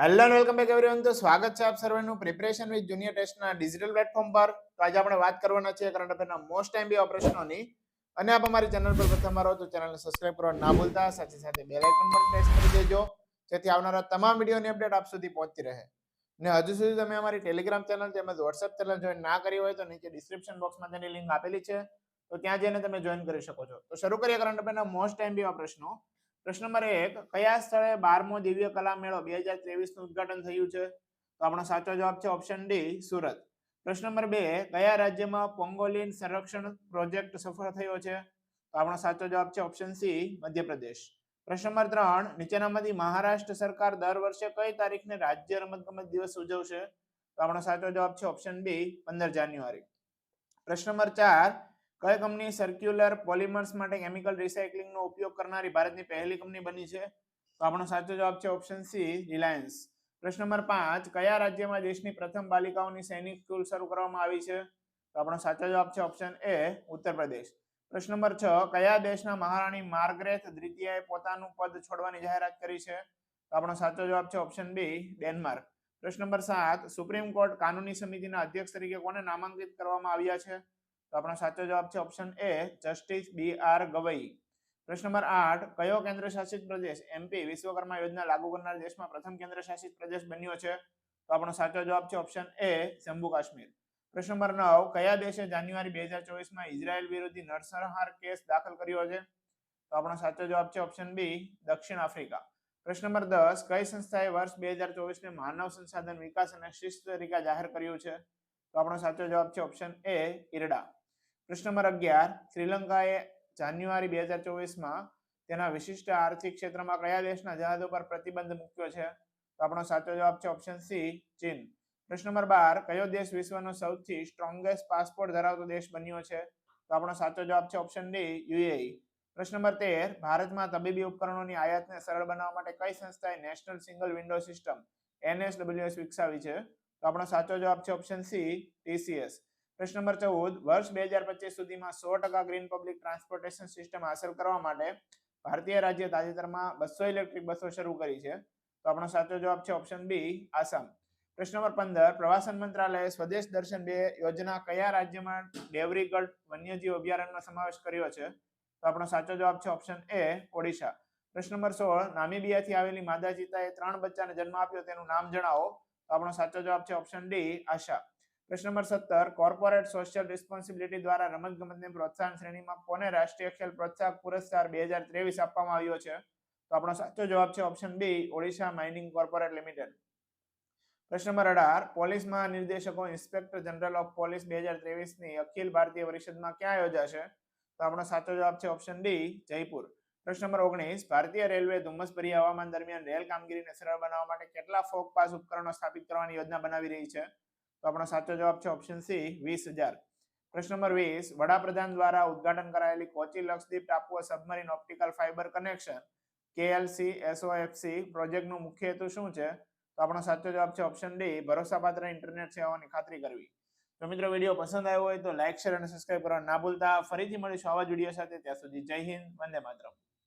Hello and welcome back everyone તો સ્વાગત છે આપ સર્વેનું પ્રિપરેશન વિથ જુનિયર ટેસ્ટના ડિજિટલ પ્લેટફોર્મ પર. તો આજે આપણે વાત કરવાના છીએ કરંટ અફેરના મોસ્ટ ટાઈમ બી પ્રશ્નોની અને આપ અમારી ચેનલ પર પ્રથમ આવો તો ચેનલને સબસ્ક્રાઇબ કરવા ના ભૂલતા. સાથે સાથે બેલ આઇકન પણ પ્રેસ કરી દેજો, જેથી આવનારા તમામ વિડીયોની અપડેટ આપ સુધી પહોંચતી રહે. ને હજુ સુધી તમે અમારી ટેલિગ્રામ ચેનલ તેમજ વોટ્સએપ ચેનલ જોઈન ના કરી હોય તો નીચે ડિસ્ક્રિપ્શન બોક્સમાં તેની લિંક આપેલી છે. તો ત્યાં જઈને તમે જોઈન કરી શકો છો. તો શરૂ કરીએ કરંટ અફેરના મોસ્ટ ટાઈમ બી પ્રશ્નો પ્રશ્ન નંબર એક, કયા સ્થળે બારમો દિવ્ય કલા મેળો બે હજાર ત્રેવીસનું ઉદઘાટન થયું છે? તો આપણો સાચો જવાબ છે ઓપ્શન ડી સુરત. પ્રશ્ન નંબર બે, કયા રાજ્યમાં પોંગોલિન સંરક્ષણ પ્રોજેક્ટ સફળ થયો છે? તો આપણો સાચો જવાબ છે ઓપ્શન સી મધ્યપ્રદેશ. પ્રશ્ન નંબર ત્રણ, નીચેનામાંથી મહારાષ્ટ્ર સરકાર દર વર્ષે કઈ તારીખને રાજ્ય રમતગમત દિવસ ઉજવશે? તો આપણો સાચો જવાબ છે ઓપ્શન બી પંદર જાન્યુઆરી. પ્રશ્ન નંબર ચાર કઈ કંપની સર્ક્યુલર પોલિમર્સ માટે કેમિકલ રિસાયકલિંગનો ઉપયોગ કરનારી ભારતની પહેલી કંપની બની છે? તો આપણો સાચો જવાબ છે ઓપ્શન સી રિલાયન્સ પ્રશ્ન નંબર પાંચ, કયા રાજ્યમાં દેશની પ્રથમ બાલિકાઓની સૈનિક સ્કૂલ શરૂ કરવામાં આવી છે? તો આપણો સાચો જવાબ છે ઓપ્શન એ ઉત્તર પ્રદેશ. પ્રશ્ન નંબર છ, કયા દેશના મહારાણી માર્ગરેથ દ્વિતીયાએ પોતાનું પદ છોડવાની જાહેરાત કરી છે? તો આપણો સાચો જવાબ છે ઓપ્શન બી ડેનમાર્ક. પ્રશ્ન નંબર સાત, સુપ્રીમ કોર્ટ કાનૂની સમિતિના અધ્યક્ષ તરીકે કોને નામાંકિત કરવામાં આવ્યા છે? તો આપણો સાચો જવાબ છે option A justice B R Gavai. પ્રશ્ન નંબર આઠ, કયો કેન્દ્ર શાસિત પ્રદેશ એમપી વિશ્વકર્મા યોજના લાગુ કરનાર દેશમાં પ્રથમ કેન્દ્ર શાસિત પ્રદેશ બન્યો છે? તો આપણો સાચો જવાબ છે ઓપ્શન એ જમ્મુ કાશ્મીર. પ્રશ્ન નંબર નવ, કયા દેશે જાન્યુઆરી બે હજાર ચોવીસમાં ઇઝરાયલ વિરોધી નરસંહાર કેસ દાખલ કર્યો છે? તો આપણો સાચો જવાબ છે ઓપ્શન બી દક્ષિણ આફ્રિકા. પ્રશ્ન નંબર દસ, કઈ સંસ્થાએ વર્ષ બે હજાર ચોવીસને માનવ સંસાધન વિકાસ અને શિસ્ત તરીકે જાહેર કર્યું છે? તો આપણો સાચો જવાબ છે ઓપ્શન એ ઇરડા પ્રશ્ન નંબર અગિયાર, શ્રીલંકાએ જાન્યુઆરી બે હજાર ચોવીસમાં તેના વિશિષ્ટ આર્થિક ક્ષેત્રમાં કયા દેશના જહાજો પર પ્રતિબંધ મૂક્યો છે? તો આપણો સાચો જવાબ છે ઓપ્શન સી ચીન. પ્રશ્ન નંબર બાર, કયો દેશ વિશ્વનો સૌથી સ્ટ્રોંગેસ્ટ પાસપોર્ટ ધરાવતો દેશ બન્યો છે? તો આપણો સાચો જવાબ છે ઓપ્શન ડી યુએઈ. પ્રશ્ન નંબર તેર, ભારતમાં તબીબી ઉપકરણોની આયાતને સરળ બનાવવા માટે કઈ સંસ્થાએ national single window system, NSWS વિકસાવી છે? તો આપણો સાચો જવાબ છે ઓપ્શન સી ટીસીએસ. પ્રશ્ન નંબર ચૌદ, વર્ષ બે હજાર પચીસ સુધીમાં સો ટકા ગ્રીન પબ્લિક ટ્રાન્સપોર્ટેશન સિસ્ટમ હાંસલ કરવા માટે ભારતીય રાજ્ય તાજેતરમાં બસો ઇલેક્ટ્રિક બસો શરૂ કરી છે. તો આપણો સાચો જવાબ છે ઓપ્શન બી, આસામ. પ્રશ્ન નંબર પંદર, પ્રવાસન મંત્રાલયે સ્વદેશ દર્શન બે યોજના કયા રાજ્યમાં ડેવરીગઢ વન્યજીવ અભયારણ્યનો સમાવેશ કર્યો છે? તો આપણો સાચો જવાબ છે ઓપ્શન એ, ઓડિશા. પ્રશ્ન નંબર સોળ, નામીબિયાથી આવેલી માદા ચિતાએ ત્રણ બચ્ચાને જન્મ આપ્યો તેનું નામ જણાવો. તો આપણો સાચો જવાબ છે ઓપ્શન ડી, આશા. પ્રશ્ન નંબર સત્તર કોર્પોરેટ સોશિયલ રિસ્પોન્સિબિલિટી દ્વારા રમત ગમતને પ્રોત્સાહન શ્રેણીમાં કોને રાષ્ટ્રીય ખેલ પ્રોત્સાહક પુરસ્કાર બે હજાર ત્રેવીસ આપવામાં આવ્યો છે? તો આપણો સાચો જવાબ છે option B Odisha mining corporate limited પ્રશ્ન નંબર અઢાર, પોલીસ મહાનિર્દેશકો ઇન્સ્પેક્ટર જનરલ ઓફ પોલીસ બે હજાર ત્રેવીસની અખિલ ભારતીય પરિષદમાં ક્યાં યોજાશે? તો આપણો સાચો જવાબ છે ઓપ્શન ડી જયપુર. પ્રશ્ન નંબર ઓગણીસ, ભારતીય રેલવે ધુમ્મસભરી હવામાન દરમિયાન રેલ કામગીરીને સરળ બનાવવા માટે કેટલા ફોક પાસ ઉપકરણો સ્થાપિત કરવાની યોજના બનાવી રહી છે? તો આપણો સાચો જવાબ છે ઓપ્શન સી વીસ હજાર. પ્રશ્ન નંબર વીસ, વડાપ્રધાન દ્વારા ઉદઘાટન કરાયેલી કોચી લક્ષદ્વીપ ટાપુઓ submarine optical fibre connection KLC SOFC પ્રોજેક્ટનું મુખ્ય હેતુ શું છે? તો આપણો સાચો જવાબ છે ઓપ્શન ડી ભરોસાપાત્ર ઇન્ટરનેટ સેવાઓની ખાતરી કરવી. તો મિત્રો વીડિયો પસંદ આવ્યો હોય તો લાઇક શેર અને સબસ્ક્રાઇબ કરવા ના ભૂલતા. ફરીથી મળીશું આવા જ વીડિયો સાથે. ત્યાં સુધી જય હિન્દ, વંદે માતરમ.